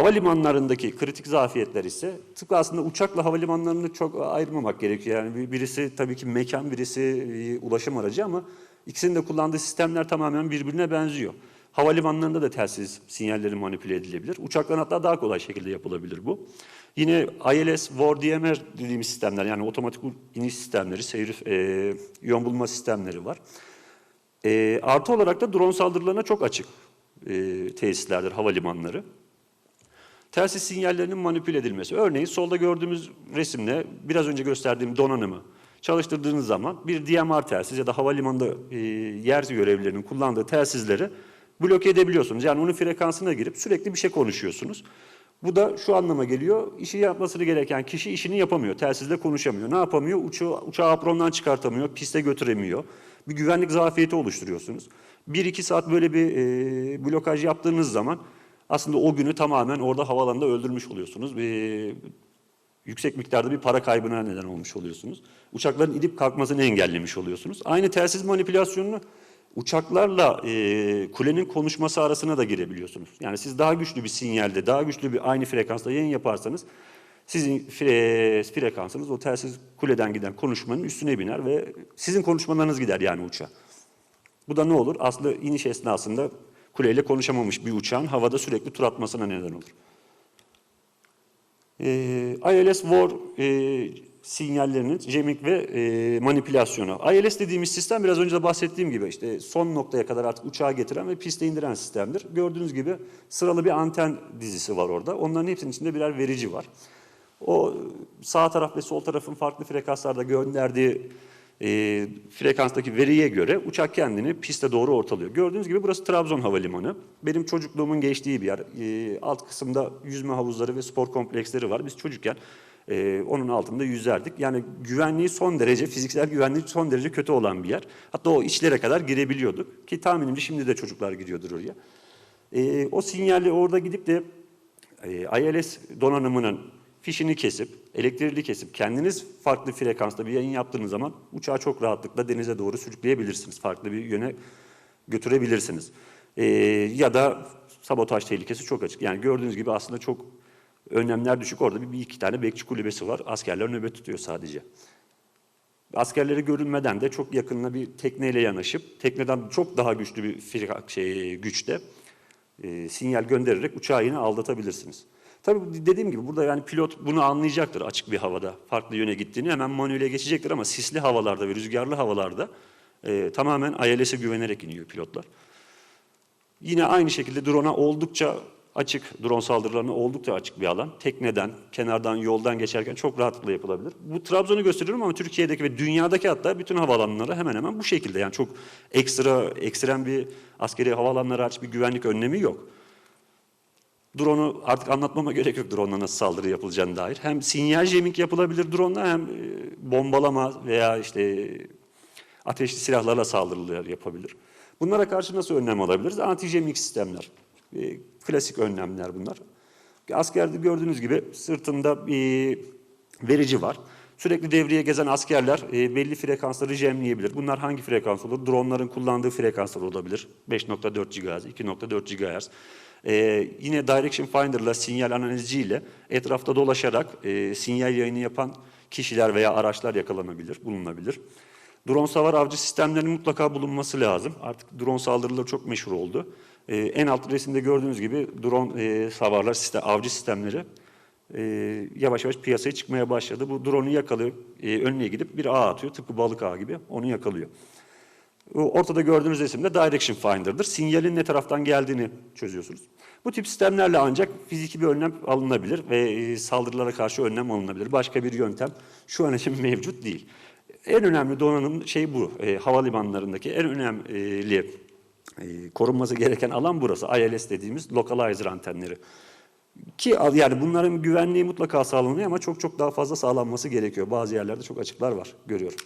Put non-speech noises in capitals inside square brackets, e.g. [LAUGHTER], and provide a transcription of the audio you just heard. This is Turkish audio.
Havalimanlarındaki kritik zafiyetler ise tıpkı aslında uçakla havalimanlarını çok ayırmamak gerekiyor. Yani bir- birisi tabii ki mekan, birisi ulaşım aracı ama ikisinin de kullandığı sistemler tamamen birbirine benziyor. Havalimanlarında da telsiz sinyalleri manipüle edilebilir. Uçakların hatta daha kolay şekilde yapılabilir bu. Yine ILS, WAR, DMR dediğimiz sistemler yani otomatik iniş sistemleri, seyir, e, yön bulma sistemleri var. E, artı olarak da drone saldırılarına çok açık e, tesislerdir havalimanları. Telsiz sinyallerinin manipüle edilmesi. Örneğin solda gördüğümüz resimle biraz önce gösterdiğim donanımı çalıştırdığınız zaman bir DMR telsiz ya da havalimanında e, yer görevlilerinin kullandığı telsizleri bloke edebiliyorsunuz. Yani onun frekansına girip sürekli bir şey konuşuyorsunuz. Bu da şu anlama geliyor. İşi yapmasını gereken kişi işini yapamıyor. Telsizle konuşamıyor. Ne yapamıyor? Uçağı, uçağı aprondan çıkartamıyor, piste götüremiyor. Bir güvenlik zafiyeti oluşturuyorsunuz. 1-2 saat böyle bir e, blokaj yaptığınız zaman aslında o günü tamamen orada havalanda öldürmüş oluyorsunuz. Bir, yüksek miktarda bir para kaybına neden olmuş oluyorsunuz. Uçakların inip kalkmasını engellemiş oluyorsunuz. Aynı telsiz manipülasyonunu uçaklarla e, kulenin konuşması arasına da girebiliyorsunuz. Yani siz daha güçlü bir sinyalde, daha güçlü bir aynı frekansta yayın yaparsanız sizin fre, frekansınız o telsiz kuleden giden konuşmanın üstüne biner ve sizin konuşmalarınız gider yani uçağa. Bu da ne olur? Aslında iniş esnasında kuleyle konuşamamış bir uçağın havada sürekli tur atmasına neden olur. Ee, ILS War e, sinyallerinin jamming ve e, manipülasyonu. ILS dediğimiz sistem biraz önce de bahsettiğim gibi işte son noktaya kadar artık uçağı getiren ve piste indiren sistemdir. Gördüğünüz gibi sıralı bir anten dizisi var orada. Onların hepsinin içinde birer verici var. O sağ taraf ve sol tarafın farklı frekanslarda gönderdiği e, frekanstaki veriye göre uçak kendini piste doğru ortalıyor. Gördüğünüz gibi burası Trabzon Havalimanı. Benim çocukluğumun geçtiği bir yer. E, alt kısımda yüzme havuzları ve spor kompleksleri var. Biz çocukken e, onun altında yüzerdik. Yani güvenliği son derece, fiziksel güvenliği son derece kötü olan bir yer. Hatta o içlere kadar girebiliyorduk. Ki tahminimce şimdi de çocuklar giriyordur oraya. E, o sinyali orada gidip de e, ILS donanımının fişini kesip, elektriğini kesip kendiniz farklı frekansta bir yayın yaptığınız zaman uçağı çok rahatlıkla denize doğru sürükleyebilirsiniz. Farklı bir yöne götürebilirsiniz. Ee, ya da sabotaj tehlikesi çok açık. Yani gördüğünüz gibi aslında çok önlemler düşük. Orada bir, bir iki tane bekçi kulübesi var. Askerler nöbet tutuyor sadece. Askerleri görünmeden de çok yakınına bir tekneyle yanaşıp tekneden çok daha güçlü bir şey, güçte e, sinyal göndererek uçağı yine aldatabilirsiniz. Tabii dediğim gibi burada yani pilot bunu anlayacaktır açık bir havada farklı yöne gittiğini hemen manuele geçecektir ama sisli havalarda ve rüzgarlı havalarda e, tamamen ILS'e güvenerek iniyor pilotlar. Yine aynı şekilde drone'a oldukça açık, drone saldırılarına oldukça açık bir alan. Tekneden, kenardan, yoldan geçerken çok rahatlıkla yapılabilir. Bu Trabzon'u gösteriyorum ama Türkiye'deki ve dünyadaki hatta bütün havaalanları hemen hemen bu şekilde. Yani çok ekstra, ekstrem bir askeri havaalanları hariç bir güvenlik önlemi yok. Drone'u artık anlatmama gerek yok drone'la nasıl saldırı yapılacağına dair. Hem sinyal jamming yapılabilir drone'la hem e, bombalama veya işte ateşli silahlarla saldırılar yapabilir. Bunlara karşı nasıl önlem alabiliriz? Anti-jamming sistemler. E, klasik önlemler bunlar. Askerde gördüğünüz gibi sırtında bir verici var. Sürekli devreye gezen askerler e, belli frekansları jamleyebilir. Bunlar hangi frekans olur? Dronların kullandığı frekanslar olabilir. 5.4 GHz, 2.4 GHz. E, yine Direction Finder'la sinyal analiziyle etrafta dolaşarak e, sinyal yayını yapan kişiler veya araçlar yakalanabilir, bulunabilir. Drone savar avcı sistemlerinin mutlaka bulunması lazım. Artık drone saldırıları çok meşhur oldu. Ee, en alt resimde gördüğünüz gibi drone e, savarlar, sistem, avcı sistemleri e, yavaş yavaş piyasaya çıkmaya başladı. Bu drone'u yakalıyor, e, önüne gidip bir ağ atıyor. Tıpkı balık ağı gibi onu yakalıyor. Ortada gördüğünüz resimde Direction Finder'dır. Sinyalin ne taraftan geldiğini çözüyorsunuz. Bu tip sistemlerle ancak fiziki bir önlem alınabilir ve e, saldırılara karşı önlem alınabilir. Başka bir yöntem şu an için [LAUGHS] mevcut değil. En önemli donanım şey bu. E, havalimanlarındaki en önemli e, korunması gereken alan burası. ILS dediğimiz localizer antenleri. Ki yani bunların güvenliği mutlaka sağlanıyor ama çok çok daha fazla sağlanması gerekiyor. Bazı yerlerde çok açıklar var görüyorum.